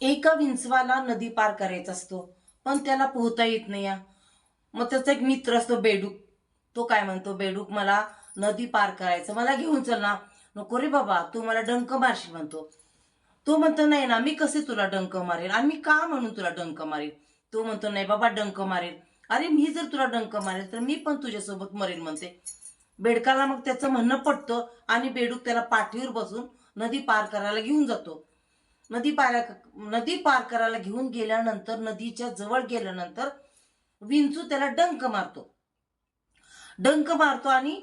एका विंचवाला नदी पार करायचा असतो पण त्याला पोहता येत नाही. मग त्याचा एक मित्र असतो बेडूक. तो काय म्हणतो बेडूक मला नदी पार करायचं मला घेऊन चल ना. नको रे बाबा तू मला डंक मारशील म्हणतो. तो म्हणतो नाही ना मी कसे तुला डंक मारेल? आणि मी का म्हणून तुला डंक मारेल? तो म्हणतो नाही बाबा डंक मारेल. अरे मी जर तुला डंक मारेल तर मी पण तुझ्यासोबत मरेल म्हणते. बेडकाला मग त्याचं म्हणणं पटतं आणि बेडूक त्याला पाठीवर बसून नदी पार करायला घेऊन जातो. नदी पार नदी पार करायला घेऊन गेल्यानंतर नदीच्या जवळ गेल्यानंतर विंचू त्याला डंक मारतो. डंक मारतो आणि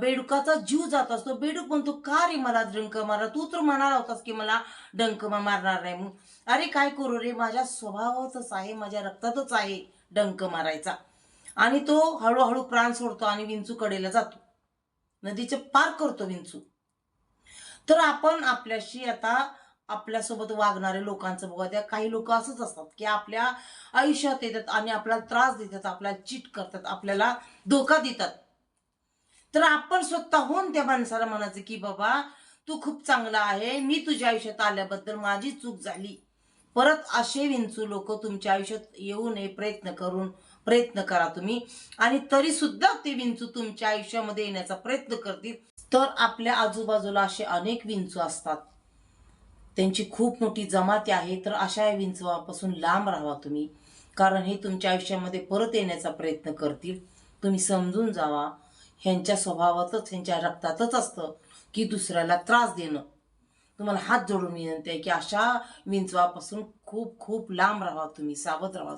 बेडुकाचा जीव जात असतो. बेडूक म्हणतो का रे मला डंक मारला? तू तर म्हणाला होतास की मला डंक मारणार नाही मग अरे काय करू रे? माझ्या स्वभावातच आहे माझ्या रक्तातच आहे डंक मारायचा. आणि तो हळूहळू प्राण सोडतो आणि विंचू कडेला जातो. नदीचे पार करतो विंचू. तर आपण आपल्याशी आता आपल्यासोबत वागणारे लोकांचं बघा त्या काही लोक असंच असतात की आपल्या आयुष्यात येतात आणि आपल्याला त्रास देतात आपल्याला चीट करतात आपल्याला धोका देतात. तर आपण स्वतःहून त्या माणसाला म्हणायचं की बाबा तू खूप चांगला आहे मी तुझ्या आयुष्यात आल्याबद्दल माझी चूक झाली. परत असे विंचू लोक तुमच्या आयुष्यात येऊ नये प्रयत्न करून प्रयत्न करा तुम्ही. आणि तरी सुद्धा ते विंचू तुमच्या आयुष्यामध्ये येण्याचा प्रयत्न करतील. तर आपल्या आजूबाजूला असे अनेक विंचू असतात. त्यांची खूप मोठी जमाती आहे तर अशा विंचवापासून लांब राहा तुम्ही. कारण हे तुमच्या आयुष्यामध्ये परत येण्याचा प्रयत्न करतील. तुम्ही समजून जावा ह्यांच्या स्वभावातच ह्यांच्या रक्तातच असतं की दुसऱ्याला त्रास देणं. तुम्हाला हात जोडून विनंती आहे की अशा विंचवापासून खूप खूप लांब राहा तुम्ही सावध राहा.